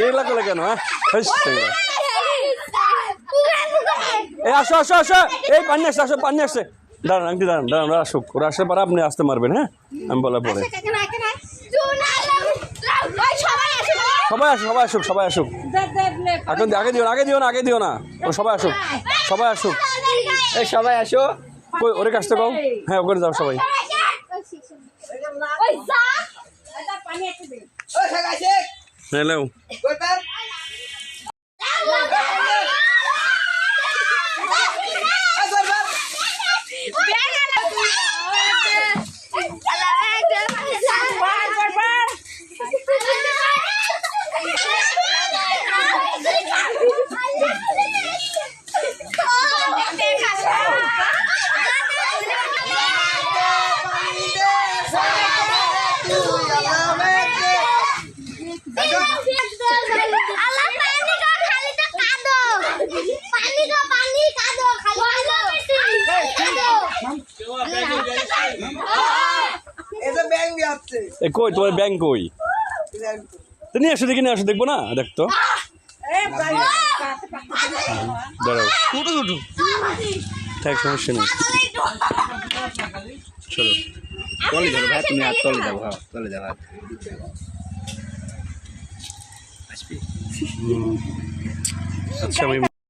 এগুলা করলে কেন হ্যাঁ। এই আসো আসো আসো। এই পানি আসছে আসো পানি আসছে। দাঁড়ান আংটি দাঁড়ান দাঁড়ান ওরা আসুক। ওরা আসলে পরে আপনি আসতে মারবেন হ্যাঁ? আমি বলার পরে। সবাই আসুক সবাই। আসুক সবাই আসুক এখন আগে দিও না আগে দিও না আগে দিও না। ও সবাই আসুক সবাই আসুক। এই সবাই আসো। ওরে কাছতে কও। হ্যাঁ ওখানে যাও সবাই। Hello. Goodbye. কই তোমার ব্যাংক কই? তো নিয়ে আসো দেখি নিয়ে আসো দেখব না? দেখতো দাঁড়াও। ছোট ছোট থাক সমস্যা নেই। চলো। তলে ধরো ভাই তুমি আর তলে যাব হ্যাঁ তলে যাব আচ্ছা আমি